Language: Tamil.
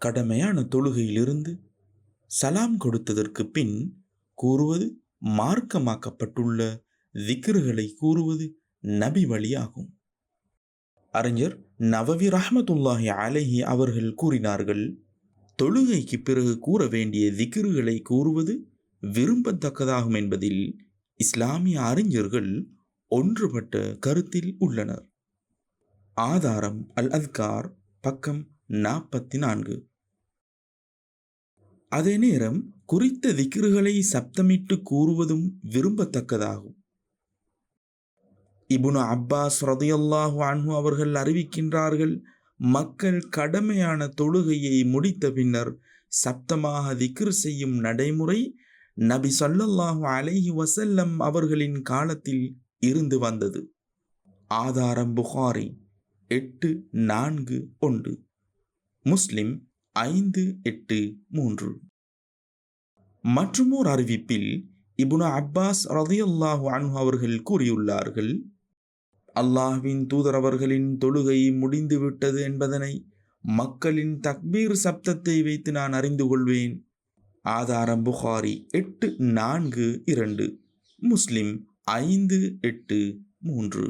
கடமையான தொழுகையிலிருந்து சலாம் கொடுத்ததற்கு பின் கூறுவது மார்க்கமாக்கப்பட்டுள்ள திக்ருகளை கூறுவது நபி வழியாகும். அறிஞர் நவவி ரஹமத்துல்லாஹி அலஹி அவர்கள் கூறினார்கள் தொழுகைக்கு பிறகு கூற வேண்டிய திக்ருகளை கூறுவது விரும்பத்தக்கதாகும் என்பதில் இஸ்லாமிய அறிஞர்கள் ஒன்றுபட்ட கருத்தில் உள்ளனர். ஆதாரம் அல் அத்கார் பக்கம் நாற்பத்தி நான்கு. அதே நேரம் குறித்த திக்ருகளை சப்தமிட்டு கூறுவதும் விரும்பத்தக்கதாகும். இபுனு அப்பாஸ் ரதையல்லாஹு அன்ஹு அவர்கள் அறிவிக்கின்றார்கள் மக்கள் கடமையான தொழுகையை முடித்த பின்னர் சப்தமாக திக்ர் செய்யும் நடைமுறை நபி சொல்லல்லாஹு அலைஹி வசல்லம் அவர்களின் காலத்தில் இருந்து வந்தது. ஆதாரம் புகாரி எட்டு நான்கு ஒன்று. முஸ்லிம் ஐந்து எட்டு மூன்று. மற்றுமோர் அறிவிப்பில் இபுன அப்பாஸ் ரதியல்லாஹு அன்ஹு அவர்கள் கூறியுள்ளார்கள் அல்லாஹ்வின் தூதரவர்களின் தொழுகை முடிந்துவிட்டது என்பதனை மக்களின் தக்பீர் சப்தத்தை வைத்து நான் அறிந்து கொள்வேன். ஆதாரம் புகாரி எட்டு நான்கு இரண்டு. முஸ்லிம் ஐந்து எட்டு மூன்று.